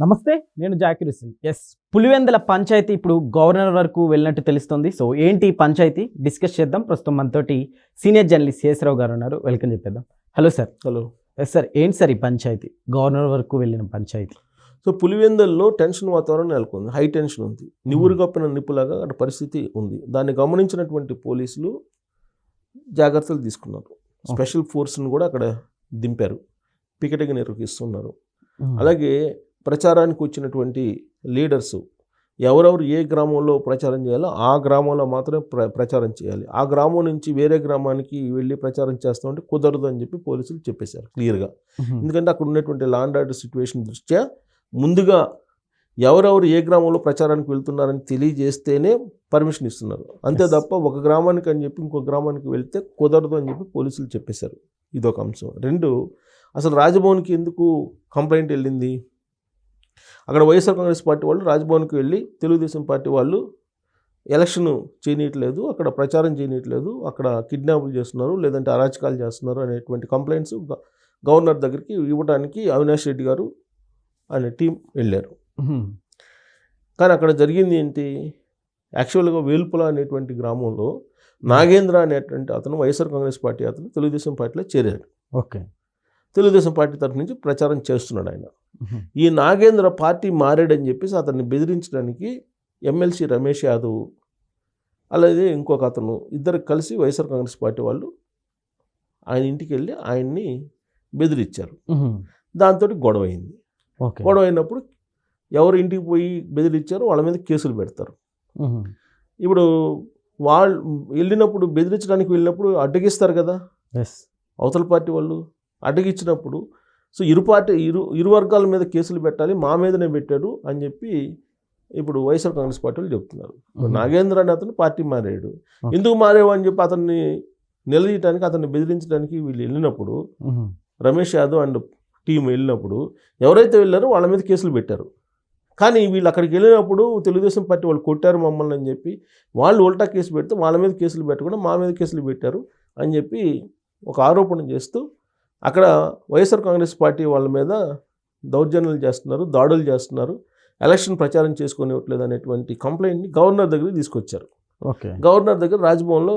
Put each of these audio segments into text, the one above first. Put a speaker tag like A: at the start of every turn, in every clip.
A: నమస్తే నేను జాకిర్ హుస్సేన్. ఎస్ పులివెందల పంచాయతీ ఇప్పుడు గవర్నర్ వరకు వెళ్ళినట్టు తెలుస్తుంది. సో ఏంటి పంచాయతీ? డిస్కస్ చేద్దాం. ప్రస్తుతం మనతోటి సీనియర్ జర్నలిస్ట్ శేషరావు గారు ఉన్నారు. వెల్కమ్ చెప్పేద్దాం. Hello sir
B: hello
A: yes sir ఏంటి సార్ ఈ పంచాయతీ? గవర్నర్ వరకు వెళ్ళిన పంచాయతీ?
B: సో పులివెందల్లో టెన్షన్ వాతావరణం నెలకొంది. హై టెన్షన్ ఉంది. నివురు కప్పిన నిప్పులాగా అక్కడ పరిస్థితి ఉంది. దాన్ని గమనించినటువంటి పోలీసులు జాగ్రత్తలు తీసుకున్నారు. స్పెషల్ ఫోర్స్ని కూడా అక్కడ దింపారు. పికెటింగ్ నిర్వహిస్తున్నారు. అలాగే ప్రచారానికి వచ్చినటువంటి లీడర్స్ ఎవరెవరు ఏ గ్రామంలో ప్రచారం చేయాలో ఆ గ్రామంలో మాత్రమే ప్ర ప్రచారం చేయాలి. ఆ గ్రామం నుంచి వేరే గ్రామానికి వెళ్ళి ప్రచారం చేస్తామంటే కుదరదు అని చెప్పి పోలీసులు చెప్పేశారు క్లియర్గా. ఎందుకంటే అక్కడ ఉన్నటువంటి లాండ్ ఆర్డర్ సిచ్యువేషన్ దృష్ట్యా ముందుగా ఎవరెవరు ఏ గ్రామంలో ప్రచారానికి వెళ్తున్నారని తెలియజేస్తేనే పర్మిషన్ ఇస్తున్నారు. అంతే. తప్ప ఒక గ్రామానికి అని చెప్పి ఇంకో గ్రామానికి వెళ్తే కుదరదు అని చెప్పి పోలీసులు చెప్పేశారు. ఇదొక అంశం. రెండు అసలు రాజభవన్కి ఎందుకు కంప్లైంట్ వెళ్ళింది? అక్కడ వైఎస్ఆర్ కాంగ్రెస్ పార్టీ వాళ్ళు రాజ్భవన్కి వెళ్ళి తెలుగుదేశం పార్టీ వాళ్ళు ఎలక్షన్ చేయనీయట్లేదు అక్కడ ప్రచారం చేయనీయట్లేదు అక్కడ కిడ్నాపులు చేస్తున్నారు లేదంటే అరాచకాలు చేస్తున్నారు అనేటువంటి కంప్లైంట్స్ గవర్నర్ దగ్గరికి ఇవ్వడానికి అవినాష్ రెడ్డి గారు అనే టీం వెళ్ళారు. కానీ అక్కడ జరిగింది ఏంటి? యాక్చువల్గా వేల్పుల అనేటువంటి గ్రామంలో నాగేంద్ర అనేటువంటి అతను వైఎస్ఆర్ కాంగ్రెస్ పార్టీ అతను తెలుగుదేశం పార్టీలో చేరాడు.
A: ఓకే.
B: తెలుగుదేశం పార్టీ తరఫు నుంచి ప్రచారం చేస్తున్నాడు ఆయన. ఈ నాగేంద్ర పార్టీ మారాడని చెప్పేసి అతన్ని బెదిరించడానికి ఎమ్మెల్సీ రమేష్ యాదవ్ అలాగే ఇంకొక అతను ఇద్దరు కలిసి వైఎస్ఆర్ కాంగ్రెస్ పార్టీ వాళ్ళు ఆయన ఇంటికి వెళ్ళి ఆయన్ని బెదిరించారు. దాంతో గొడవ అయింది. గొడవ అయినప్పుడు ఎవరు ఇంటికి పోయి బెదిరించారో వాళ్ళ మీద కేసులు పెడతారు. ఇప్పుడు వాళ్ళు వెళ్ళినప్పుడు బెదిరించడానికి వెళ్ళినప్పుడు అడ్డగిస్తారు కదా. అవతల పార్టీ వాళ్ళు అడ్డగిచ్చినప్పుడు సో ఇరు పార్టీ ఇరు ఇరు వర్గాల మీద కేసులు పెట్టాలి మా మీదనే పెట్టాడు అని చెప్పి ఇప్పుడు వైఎస్ఆర్ కాంగ్రెస్ పార్టీ వాళ్ళు చెప్తున్నారు నాగేంద్ర అని అతను పార్టీ మారాడు. ఎందుకు మారేవు అని చెప్పి అతన్ని నిలదీయడానికి అతన్ని బెదిరించడానికి వీళ్ళు వెళ్ళినప్పుడు రమేష్ యాదవ్ అండ్ టీం వెళ్ళినప్పుడు ఎవరైతే వెళ్ళారో వాళ్ళ మీద కేసులు పెట్టారు. కానీ వీళ్ళు అక్కడికి వెళ్ళినప్పుడు తెలుగుదేశం పార్టీ వాళ్ళు కొట్టారు మమ్మల్ని అని చెప్పి వాళ్ళు ఉల్టా కేసు పెడితే వాళ్ళ మీద కేసులు పెట్టకుండా మా మీద కేసులు పెట్టారు అని చెప్పి ఒక ఆరోపణ చేస్తూ అక్కడ వైఎస్ఆర్ కాంగ్రెస్ పార్టీ వాళ్ళ మీద దౌర్జన్యాలు చేస్తున్నారు దాడులు చేస్తున్నారు ఎలక్షన్ ప్రచారం చేసుకునేవట్లేదు అనేటువంటి కంప్లైంట్ని గవర్నర్ దగ్గరికి తీసుకొచ్చారు.
A: ఓకే.
B: గవర్నర్ దగ్గర రాజ్భవన్లో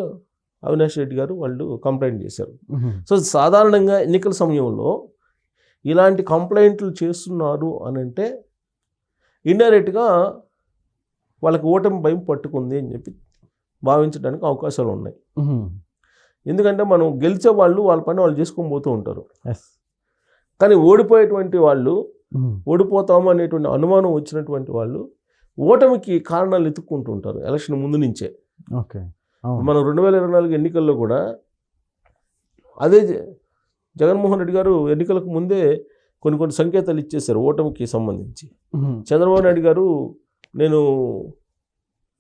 B: అవినాష్ రెడ్డి గారు వాళ్ళు కంప్లైంట్ చేశారు. సో సాధారణంగా ఎన్నికల సమయంలో ఇలాంటి కంప్లైంట్లు చేస్తున్నారు అని అంటే ఇండైరెక్ట్గా వాళ్ళకి ఓటమి భయం పట్టుకుంది అని చెప్పి భావించడానికి అవకాశాలు ఉన్నాయి. ఎందుకంటే మనం గెలిచే వాళ్ళు వాళ్ళ పని వాళ్ళు చేసుకొని పోతూ ఉంటారు.
A: ఎస్
B: కానీ ఓడిపోయేటువంటి వాళ్ళు ఓడిపోతాము అనేటువంటి అనుమానం వచ్చినటువంటి వాళ్ళు ఓటమికి కారణాలు ఎత్తుక్కుంటూ ఉంటారు ఎలక్షన్ ముందు నుంచే.
A: ఓకే
B: మనం రెండు వేల ఇరవై నాలుగు ఎన్నికల్లో కూడా అదే జగన్మోహన్ రెడ్డి గారు ఎన్నికలకు ముందే కొన్ని కొన్ని సంకేతాలు ఇచ్చేశారు ఓటమికి సంబంధించి. చంద్రబాబు నాయుడు గారు నేను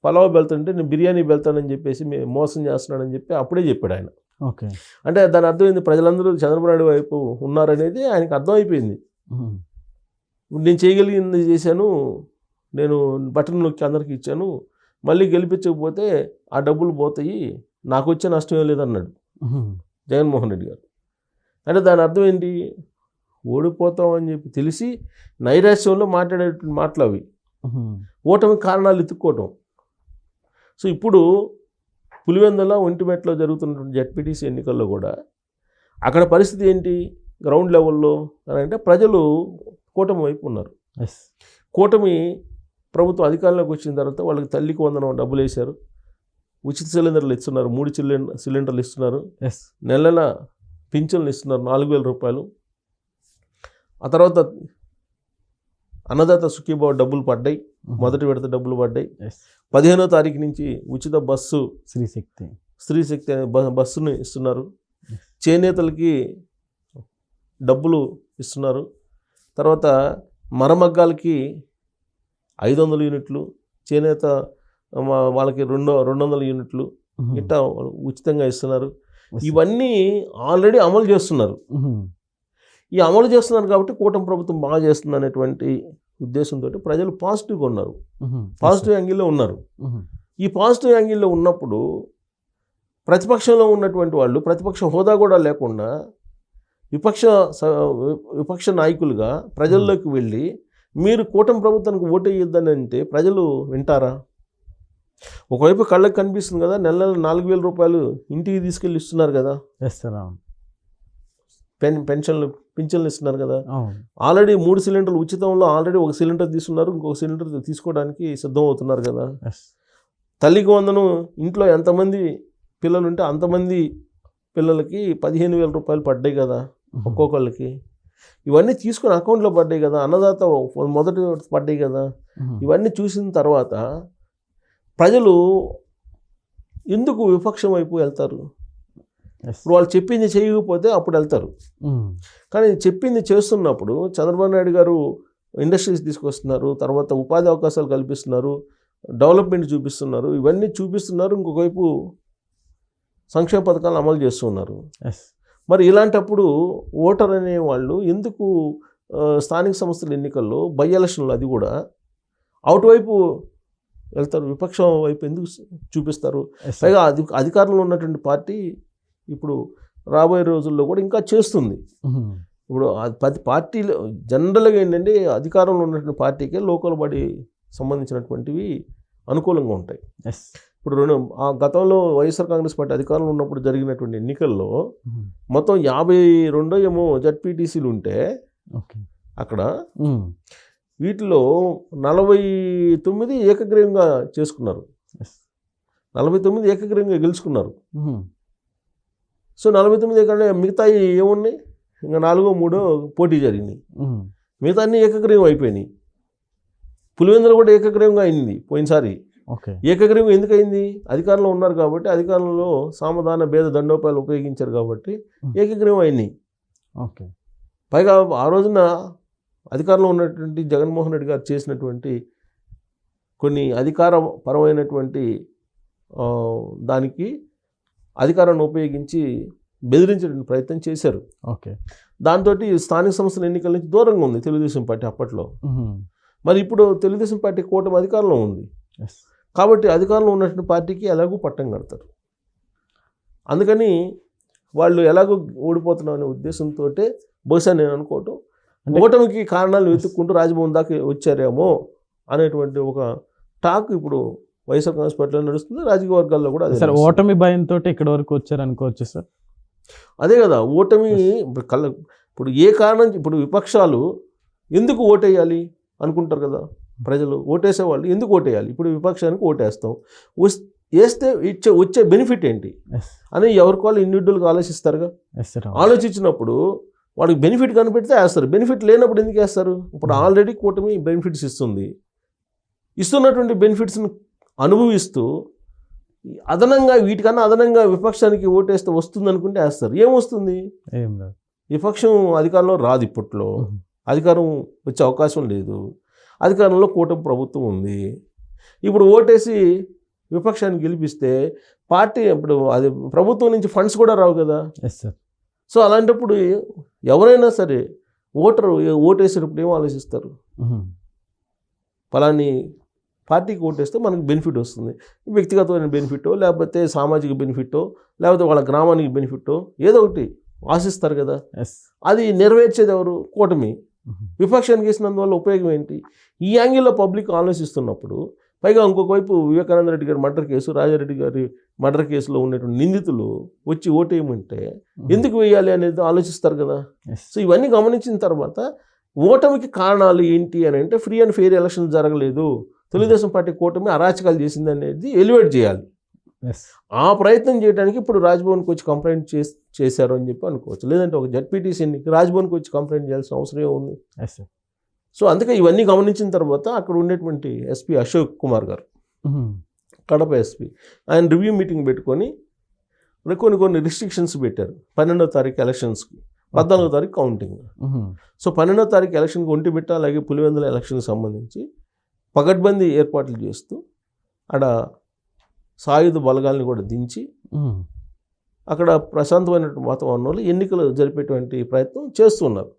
B: పలావ్ వెళ్తానంటే నేను బిర్యానీ వెళ్తానని చెప్పేసి మోసం చేస్తున్నానని చెప్పి అప్పుడే చెప్పాడు ఆయన.
A: ఓకే.
B: అంటే దాని అర్థం ఏంది ప్రజలందరూ చంద్రబాబు నాయుడు వైపు ఉన్నారనేది ఆయనకు అర్థమైపోయింది. నేను చేయగలిగింది చేశాను నేను బటన్ నొక్కి అందరికి ఇచ్చాను మళ్ళీ గెలిపించకపోతే ఆ డబ్బులు పోతాయి నాకు వచ్చే నష్టం ఏం లేదన్నాడు జగన్మోహన్ రెడ్డి గారు. అంటే దాని అర్థం ఏంటి? ఓడిపోతాం అని చెప్పి తెలిసి నైరాశ్యంలో మాట్లాడేటువంటి మాటలు అవి. ఓటమి కారణాలు ఎత్తుక్కోవటం సో ఇప్పుడు పులివెందుల ఒంటిమెట్లో జరుగుతున్నటువంటి జడ్పీటీసీ ఎన్నికల్లో కూడా అక్కడ పరిస్థితి ఏంటి? గ్రౌండ్ లెవెల్లో అని అంటే ప్రజలు కూటమి వైపు ఉన్నారు.
A: ఎస్
B: కూటమి ప్రభుత్వం అధికారంలోకి వచ్చిన తర్వాత వాళ్ళకి తల్లికి వందనం డబ్బులు వేశారు. ఉచిత సిలిండర్లు ఇస్తున్నారు. మూడు సిలిండర్ సిలిండర్లు ఇస్తున్నారు.
A: ఎస్
B: నెల నెల పింఛన్లు ఇస్తున్నారు. నాలుగు వేల రూపాయలు. ఆ తర్వాత అన్నదాత సుఖీభావ డబ్బులు పడ్డాయి. మొదటి విడత డబ్బులు పడ్డాయి. పదిహేనో తారీఖు నుంచి ఉచిత బస్సు
A: శ్రీశక్తి
B: స్త్రీ శక్తి అనే బస్సును ఇస్తున్నారు. చేనేతలకి డబ్బులు ఇస్తున్నారు. తర్వాత మరమగ్గాలకి ఐదు వందల యూనిట్లు చేనేత వాళ్ళకి రెండు రెండు వందల యూనిట్లు ఇట్టా ఉచితంగా ఇస్తున్నారు. ఇవన్నీ ఆల్రెడీ అమలు చేస్తున్నారు. ఈ అమలు చేస్తున్నారు కాబట్టి కూటమి ప్రభుత్వం బాగా చేస్తుంది అనేటువంటి ఉద్దేశంతో ప్రజలు పాజిటివ్గా ఉన్నారు. పాజిటివ్ యాంగిల్లో ఉన్నారు. ఈ పాజిటివ్ యాంగిల్లో ఉన్నప్పుడు ప్రతిపక్షంలో ఉన్నటువంటి వాళ్ళు ప్రతిపక్ష హోదా కూడా లేకుండా విపక్ష విపక్ష నాయకులుగా ప్రజల్లోకి వెళ్ళి మీరు కూటమి ప్రభుత్వానికి ఓటు వేయొద్దని అంటే ప్రజలు వింటారా? ఒకవైపు కళ్ళకి కనిపిస్తుంది కదా నెల నెల నాలుగు వేల రూపాయలు ఇంటికి తీసుకెళ్ళి ఇస్తున్నారు కదా.
A: అవును.
B: పెన్ పెన్షన్లు పింఛన్లు ఇస్తున్నారు కదా. ఆల్రెడీ మూడు సిలిండర్లు ఉచితంలో ఆల్రెడీ ఒక సిలిండర్ తీసుకున్నారు ఇంకొక సిలిండర్ తీసుకోవడానికి సిద్ధం అవుతున్నారు కదా తల్లికి వందనం ఇంట్లో ఎంతమంది పిల్లలు ఉంటే అంతమంది పిల్లలకి పదిహేను వేల రూపాయలు పడ్డాయి కదా ఒక్కొక్కళ్ళకి. ఇవన్నీ తీసుకుని అకౌంట్లో పడ్డాయి కదా అన్నదాత మొదటి పడ్డాయి కదా. ఇవన్నీ చూసిన తర్వాత ప్రజలు ఎందుకు విపక్షం వైపు వెళ్తారు? ఇప్పుడు వాళ్ళు చెప్పింది చేయకపోతే అప్పుడు వెళ్తారు. కానీ చెప్పింది చేస్తున్నప్పుడు చంద్రబాబు నాయుడు గారు ఇండస్ట్రీస్ తీసుకొస్తున్నారు తర్వాత ఉపాధి అవకాశాలు కల్పిస్తున్నారు డెవలప్మెంట్ చూపిస్తున్నారు ఇవన్నీ చూపిస్తున్నారు ఇంకొక వైపు సంక్షేమ పథకాలు అమలు చేస్తున్నారు. మరి ఇలాంటప్పుడు ఓటర్ అనే వాళ్ళు ఎందుకు స్థానిక సంస్థల ఎన్నికల్లో బై ఎలక్షన్లు అది కూడా అవుట్ వైపు వెళ్తారు విపక్షం వైపు ఎందుకు చూపిస్తారు? పైగా అధి అధికారంలో ఉన్నటువంటి పార్టీ ఇప్పుడు రాబోయే రోజుల్లో కూడా ఇంకా చేస్తుంది. ఇప్పుడు పది పార్టీలు జనరల్గా ఏంటంటే అధికారంలో ఉన్నటువంటి పార్టీకే లోకల్ బాడీ సంబంధించినటువంటివి అనుకూలంగా ఉంటాయి.
A: ఎస్
B: ఇప్పుడు రెండు ఆ గతంలో వైఎస్ఆర్ కాంగ్రెస్ పార్టీ అధికారంలో ఉన్నప్పుడు జరిగినటువంటి ఎన్నికల్లో మొత్తం యాభై రెండో ఏమో జడ్పీటీసీలు ఉంటే అక్కడ వీటిలో నలభై తొమ్మిది ఏకగ్రీవంగా చేసుకున్నారు. నలభై తొమ్మిది ఏకగ్రీవంగా గెలుచుకున్నారు. సో నలభై తొమ్మిది ఎక్కడ మిగతా ఏమున్నాయి? ఇంకా నాలుగో మూడో పోటీ జరిగినాయి మిగతా అన్ని ఏకగ్రీవం అయిపోయినాయి. పులివెందులు కూడా ఏకగ్రీవంగా అయింది పోయినసారి.
A: ఓకే.
B: ఏకగ్రీవం ఎందుకు అయింది? అధికారంలో ఉన్నారు కాబట్టి అధికారంలో సామధాన భేద దండోపాయాలు ఉపయోగించారు కాబట్టి ఏకగ్రీవం అయింది
A: ఓకే.
B: పైగా ఆ రోజున అధికారంలో ఉన్నటువంటి జగన్మోహన్ రెడ్డి గారు చేసినటువంటి కొన్ని అధికారపరమైనటువంటి ఆ, దానికి అధికారాన్ని ఉపయోగించి బెదిరించడానికి ప్రయత్నం చేశారు.
A: ఓకే.
B: దాంతో స్థానిక సంస్థల ఎన్నికల నుంచి దూరంగా ఉంది తెలుగుదేశం పార్టీ అప్పట్లో. మరి ఇప్పుడు తెలుగుదేశం పార్టీ కూటమి అధికారంలో ఉంది. కాబట్టి అధికారంలో ఉన్నటువంటి పార్టీకి ఎలాగూ పట్టం కడతారు. అందుకని వాళ్ళు ఎలాగో ఓడిపోతున్నాం అనే ఉద్దేశంతో బహుశా నేను అనుకోవటం. ఓటమికి కారణాలు వెతుక్కుంటూ రాజభవన్ దాకా వచ్చారేమో అనేటువంటి ఒక టాక్ ఇప్పుడు వైఎస్ఆర్ కాంగ్రెస్ పార్టీలో నడుస్తుంది రాజకీయ వర్గాల్లో కూడా అదే
A: సార్. ఓటమి భయంతో ఇక్కడ వరకు వచ్చారు అనుకోవచ్చు సార్.
B: అదే కదా ఓటమి కళ్ళ ఇప్పుడు ఏ కారణం ఇప్పుడు విపక్షాలు ఎందుకు ఓటేయాలి అనుకుంటారు కదా ప్రజలు ఓటేసే వాళ్ళు ఎందుకు ఓటేయాలి? ఇప్పుడు విపక్షానికి ఓటేస్తాం. వస్- వేస్తే ఇచ్చే వచ్చే బెనిఫిట్ ఏంటి? అని ఎవరికి వాళ్ళు ఇండివిజువల్గా ఆలోచిస్తారుగా? ఆలోచించినప్పుడు వాడికి బెనిఫిట్ కనిపెడితే వేస్తారు. బెనిఫిట్ లేనప్పుడు ఎందుకు వేస్తారు? ఇప్పుడు ఆల్రెడీ కూటమి బెనిఫిట్స్ ఇస్తుంది. ఇస్తున్నటువంటి బెనిఫిట్స్ని అనుభవిస్తూ అదనంగా వీటికన్నా అదనంగా విపక్షానికి ఓటేస్తే వస్తుంది అనుకుంటే వేస్తారు. ఏం వస్తుంది?
A: ఏం లేదు.
B: విపక్షం అధికారంలో రాదు ఇప్పట్లో. అధికారం వచ్చే అవకాశం లేదు. అధికారంలో కూటమి ప్రభుత్వం ఉంది. ఇప్పుడు ఓటేసి విపక్షాన్ని గెలిపిస్తే పార్టీ ఇప్పుడు అది ప్రభుత్వం నుంచి ఫండ్స్ కూడా రావు కదా.
A: ఎస్ సార్
B: సో అలాంటప్పుడు ఎవరైనా సరే ఓటరు ఓటేసేటప్పుడు ఏం ఆలోచిస్తారు? ఫలాని పార్టీకి ఓటేస్తే మనకు బెనిఫిట్ వస్తుంది. వ్యక్తిగతమైన బెనిఫిటో లేకపోతే సామాజిక బెనిఫిటో లేకపోతే వాళ్ళ గ్రామానికి బెనిఫిటో ఏదో ఒకటి ఆశిస్తారు కదా. అది నెరవేర్చేది ఎవరు? కూటమి. విపక్షానికి వేసినందువల్ల ఉపయోగం ఏంటి? ఈ యాంగిల్లో పబ్లిక్ ఆలోచిస్తున్నప్పుడు పైగా ఇంకొక వైపు వివేకానంద రెడ్డి గారి మర్డర్ కేసు రాజారెడ్డి గారి మర్డర్ కేసులో ఉన్నటువంటి నిందితులు వచ్చి ఓటేయమంటే ఎందుకు వేయాలి అనేది ఆలోచిస్తారు కదా. సో ఇవన్నీ గమనించిన తర్వాత ఓటమికి కారణాలు ఏంటి అని అంటే ఫ్రీ అండ్ ఫెయిర్ ఎలక్షన్ జరగలేదు. తెలుగుదేశం పార్టీ కూటమి అరాచకాలు చేసింది అనేది ఎలివేట్ చేయాలి. ఆ ప్రయత్నం చేయడానికి ఇప్పుడు రాజ్భవన్కి వచ్చి కంప్లైంట్ చేసి చేశారు అని చెప్పి అనుకోవచ్చు. లేదంటే ఒక జడ్పీటీసీ ఎన్నిక రాజ్భవన్కి వచ్చి కంప్లైంట్ చేయాల్సిన అవసరం ఏముంది సో అందుకే ఇవన్నీ గమనించిన తర్వాత అక్కడ ఉండేటువంటి ఎస్పీ అశోక్ కుమార్ గారు కడప ఎస్పీ ఆయన రివ్యూ మీటింగ్ పెట్టుకొని కొన్ని కొన్ని రిస్ట్రిక్షన్స్ పెట్టారు. పన్నెండో తారీఖు ఎలక్షన్స్కి పద్నాలుగో తారీఖు కౌంటింగ్. సో పన్నెండో తారీఖు ఎలక్షన్కి ఒంటి బిట్ట అలాగే పులివెందుల ఎలక్షన్కి సంబంధించి పగడ్బందీ ఏర్పాట్లు చేస్తూ ఆడ సాయుధ బలగాల్ని కూడా దించి అక్కడ ప్రశాంతమైన వాతావరణంలో ఎన్నికలు జరిపేటువంటి ప్రయత్నం చేస్తున్నారు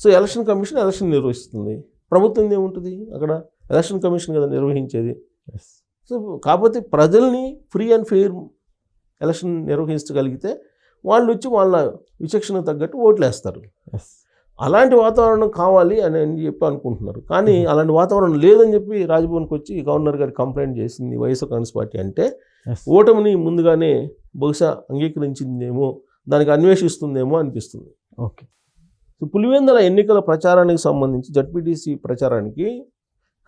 B: సో ఎలక్షన్ కమిషన్ ఎలక్షన్ నిర్వహిస్తుంది. ప్రభుత్వం ఏముంటుంది? అక్కడ ఎలక్షన్ కమిషన్ కదా నిర్వహించేది.
A: ఎస్
B: సో కాకపోతే ప్రజల్ని ఫ్రీ అండ్ ఫెయిర్ ఎలక్షన్ నిర్వహించగలిగితే వాళ్ళు వచ్చి వాళ్ళ విచక్షణ తగ్గట్టు ఓట్లు వేస్తారు
A: ఎస్
B: అలాంటి వాతావరణం కావాలి అని అని చెప్పి అనుకుంటున్నారు. కానీ అలాంటి వాతావరణం లేదని చెప్పి రాజ్భవన్కి వచ్చి గవర్నర్ గారికి కంప్లైంట్ చేసింది వైఎస్ఆర్ కాంగ్రెస్ పార్టీ అంటే. ఓటమిని ముందుగానే బహుశా అంగీకరించిందేమో దానికి అన్వేషిస్తుందేమో అనిపిస్తుంది.
A: ఓకే.
B: సో పులివెందుల ఎన్నికల ప్రచారానికి సంబంధించి జడ్పీటీసీ ప్రచారానికి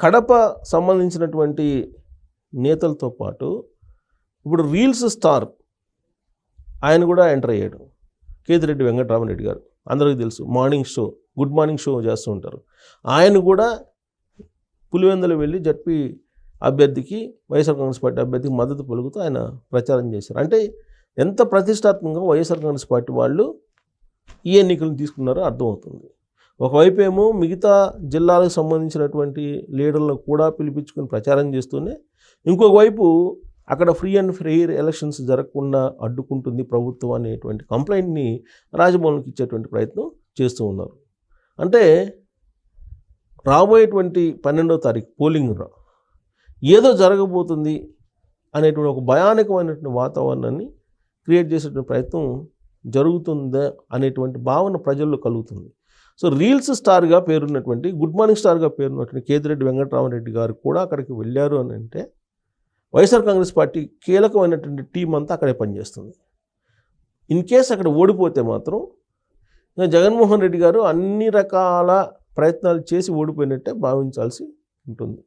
B: కడప సంబంధించినటువంటి నేతలతో పాటు ఇప్పుడు రీల్స్ స్టార్ ఆయన కూడా ఎంటర్ అయ్యాడు. కేతిరెడ్డి వెంకటరామరెడ్డి గారు. అందరికీ తెలుసు. Morning show good morning show చేస్తూ ఉంటారు. ఆయన కూడా పులివెందులు వెళ్ళి జడ్పీ అభ్యర్థికి వైఎస్ఆర్ కాంగ్రెస్ పార్టీ అభ్యర్థికి మద్దతు పలుకుతూ ఆయన ప్రచారం చేశారు. అంటే ఎంత ప్రతిష్టాత్మకంగా వైఎస్ఆర్ కాంగ్రెస్ పార్టీ వాళ్ళు ఈ ఎన్నికలను తీసుకున్నారో అర్థమవుతుంది. ఒకవైపు ఏమో మిగతా జిల్లాలకు సంబంధించినటువంటి లీడర్లను కూడా పిలిపించుకొని ప్రచారం చేస్తూనే ఇంకొక వైపు అక్కడ ఫ్రీ అండ్ ఫెయిర్ ఎలక్షన్స్ జరగకుండా అడ్డుకుంటుంది ప్రభుత్వం అనేటువంటి కంప్లైంట్ని రాజభవన్కి ఇచ్చేటువంటి ప్రయత్నం చేస్తూ ఉన్నారు. అంటే రాబోయేటువంటి పన్నెండో తారీఖు పోలింగ్ రా. ఏదో జరగబోతుంది అనేటువంటి ఒక భయానకమైనటువంటి వాతావరణాన్ని క్రియేట్ చేసేటువంటి ప్రయత్నం జరుగుతుందా అనేటువంటి భావన ప్రజల్లో కలుగుతుంది. సో రీల్స్ స్టార్గా పేరున్నటువంటి గుడ్ మార్నింగ్ స్టార్గా పేరున్నటువంటి కేతిరెడ్డి వెంకటరామరెడ్డి గారు కూడా అక్కడికి వెళ్ళారు అని అంటే వైఎస్ఆర్ కాంగ్రెస్ పార్టీ కీలకమైనటువంటి టీం అంతా అక్కడే పనిచేస్తుంది. ఇన్ కేస్ అక్కడ ఓడిపోతే మాత్రం ఇంకా జగన్మోహన్ రెడ్డి గారు అన్ని రకాల ప్రయత్నాలు చేసి ఓడిపోయినట్టే భావించాల్సి ఉంటుంది.